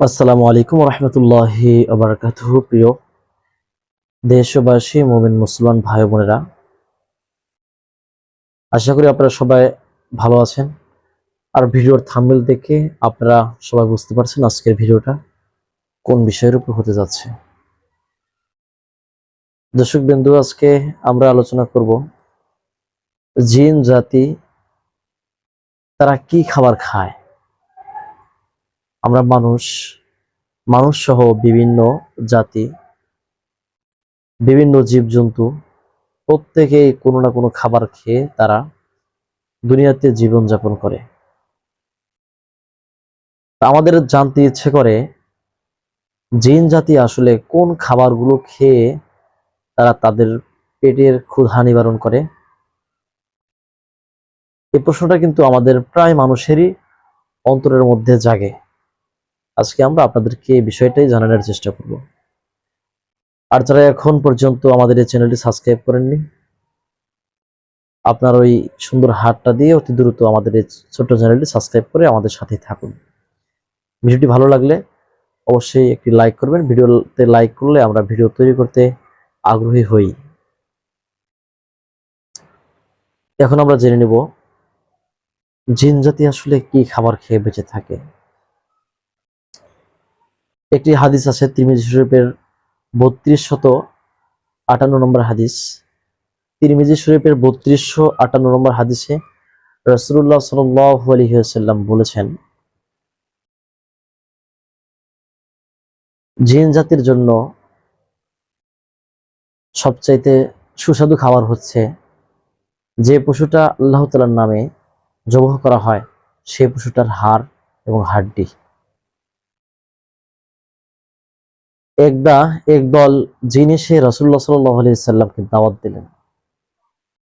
আসসালামু আলাইকুম রহমতুল্লাহি আবরকাত প্রিয় দেশবাসী, মোমিন, মুসলমান ভাই বোনেরা। আশা করি আপনারা সবাই ভালো আছেন। আর ভিডিওর থাম্বেল দেখে আপনারা সবাই বুঝতে পারছেন আজকের ভিডিওটা কোন বিষয়ের উপর হতে যাচ্ছে। দর্শক বিন্দু, আজকে আমরা আলোচনা করব জিন, জাতি, তারা কি খাবার খায়? আমরা মানুষ মানুষ সহ বিভিন্ন জাতি, বিভিন্ন জীবজন্তু, প্রত্যেকেই কোনো না কোনো খাবার খেয়ে তারা দুনিয়াতে জীবন যাপন করে আমাদের জানতে ইচ্ছে করে, জিন জাতি আসলে কোন খাবারগুলো খেয়ে তারা তাদের পেটের ক্ষুধা নিবারণ করে? এই প্রশ্নটা কিন্তু আমাদের প্রায় মানুষেরই অন্তরের মধ্যে জাগে। আজকে আমরা আপনাদেরকে এই বিষয়টাই জানানোর চেষ্টা করব। আর যারা এখন পর্যন্ত আমাদের এই চ্যানেলটি সাবস্ক্রাইব করেননি, আপনার ওই সুন্দর হাতটা দিয়ে অতি দ্রুত আমাদের এই ছোট্ট চ্যানেলটি সাবস্ক্রাইব করে আমাদের সাথেই থাকুন। ভিডিওটি ভালো লাগলে অবশ্যই একটি লাইক করবেন। ভিডিওতে লাইক করলে আমরা ভিডিও তৈরি করতে আগ্রহী হই। এখন আমরা জেনে নেব, জিন জাতি আসলে কি খাবার খেয়ে বেঁচে থাকে? একটি হাদিস আছে, তিরমিজি শরীফের বত্রিশ শত আটান্ন নম্বর হাদিস। তিরমিজি শরীফের বত্রিশশো আটান্ন নম্বর হাদিসে রসুল্লাহ সাল্লাম বলেছেন, জিন জাতির জন্য সবচাইতে সুস্বাদু খাবার হচ্ছে যে পশুটা আল্লাহ তালার নামে জবহ করা হয়, সে পশুটার হাড় এবং হাড্ডি। একদা একদল জিন এসে রসুল্লাহ সাল্লাহ আলি সাল্লামকে দাওয়াত দিলেন।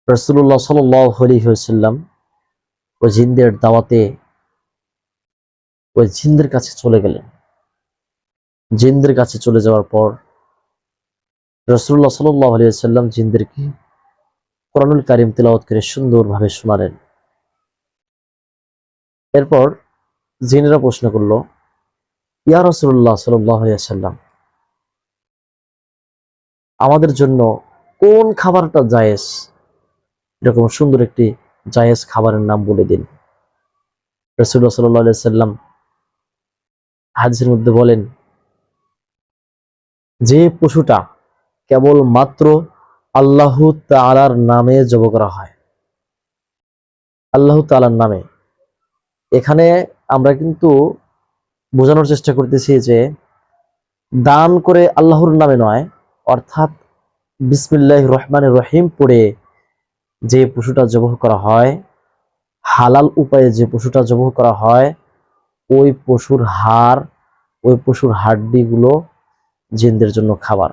রসুল্লাহ সাল্লাহ আলি সাল্লাম ওই জিনদের দাওয়াতে ওই জিনদের কাছে চলে গেলেন। জিনদের কাছে চলে যাওয়ার পর রসুল্লাহ সাল্লাহ আলি সাল্লাম জিনদেরকে কোরআনুল কারিম তেলাওয়াত করে সুন্দরভাবে শোনালেন। এরপর জিনেরা প্রশ্ন করল, ইয়া রসুল্লাহ সাল্লাহ আলিয়া সাল্লাম আমাদের জন্য কোন খাবারটা জায়েজ? এরকম সুন্দর একটি জায়েজ খাবারের নাম বলে দিন। রসুল্লাহ সাল্লাহ সাল্লাম হাদিসের মধ্যে বলেন, যে পশুটা কেবল মাত্র আল্লাহ তালার নামে জব করা হয়, আল্লাহ তালার নামে। এখানে আমরা কিন্তু বোঝানোর চেষ্টা করতেছি যে, দান করে আল্লাহর নামে নয় অর্থাৎ বিসমিল্লাহ রহমান রহিম পড়ে যে পশুটা জবহ করা হয়, হালাল উপায়ে যে পশুটা জবহ করা হয়, ওই পশুর হাড়, ওই পশুর হাড্ডিগুলো জিনদের জন্য খাবার।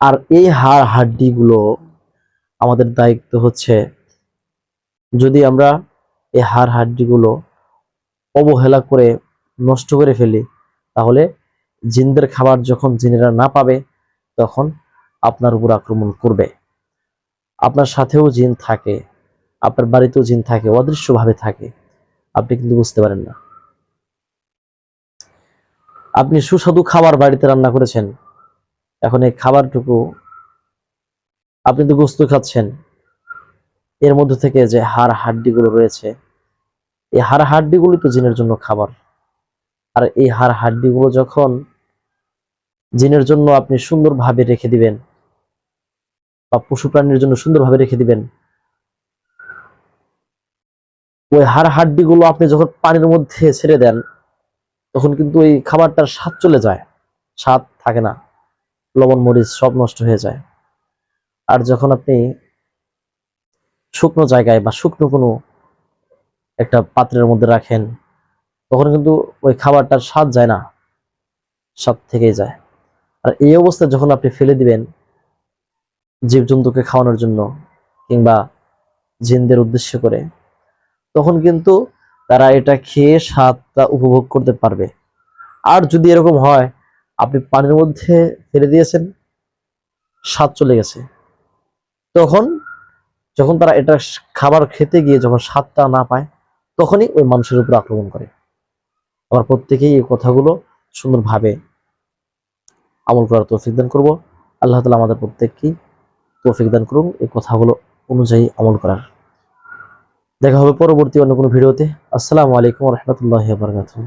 আর এই হাড়, হাড্ডিগুলো আমাদের দায়িত্ব হচ্ছে, যদি আমরা এই হাড়, হাড্ডিগুলো অবহেলা করে নষ্ট করে ফেলি, তাহলে জিনদের খাবার যখন জিনেরা না পাবে, তখন আপনার উপর আক্রমণ করবে। আপনার সাথেও জিন থাকে, আপনার বাড়িতেও জিন থাকে, অদৃশ্যভাবে থাকে। আপনি কিন্তু বুঝতে পারেন না। আপনি সুস্বাদু খাবার বাড়িতে রান্না করেছেন, এখন এই খাবারটুকু আপনি তো গোস্ত খাচ্ছেন। এর মধ্যে থেকে যে হাড় হাড্ডিগুলো রয়েছে, এই হাড় হাড্ডিগুলি তো জিনের জন্য খাবার। আর এই হাড় হাড্ডিগুলো যখন জিনের জন্য আপনি সুন্দরভাবে রেখে দিবেন বা পশু প্রাণীর জন্য সুন্দরভাবে রেখে দিবেন, ওই হাড় হাড্ডিগুলো আপনি যখন পানির মধ্যে ছেড়ে দেন, তখন কিন্তু ওই খাবারটার স্বাদ চলে যায়। স্বাদ থাকে না। লবণ, মরিচ সব নষ্ট হয়ে যায়। আর যখন আপনি শুকনো জায়গায় বা শুকনো কোনো একটা পাত্রের মধ্যে রাখেন তখন কিন্তু ওই খাবারটার স্বাদ যায় না। স্বাদ থেকেই যায়। আর এই অবস্থায় যখন আপনি ফেলে দিবেন জীবজন্তুকে খাওয়ানোর জন্য কিংবা জিনদের উদ্দেশ্য করে, তখন কিন্তু তারা এটা খেয়ে স্বাদটা উপভোগ করতে পারবে। আর যদি এরকম হয়, আপনি পানির মধ্যে ফেলে দিয়েছেন, স্বাদ চলে গেছে। তখন যখন তারা এটা খাবার খেতে গিয়ে যখন স্বাদটা না পায়, তখনই ওই মানুষের উপর আক্রমণ করে। আমরা প্রত্যেকেই এই কথাগুলো সুন্দরভাবে আমল করার তৌফিক দান করব। আল্লাহ তালা আমাদের প্রত্যেককেই তৌফিক দান করুন, এই কথাগুলো অনুযায়ী আমল করার। দেখা হবে পরবর্তী অন্য কোনো ভিডিওতে। আসসালামু আলাইকুম রহমতুল্লাহ বারকাতুহ।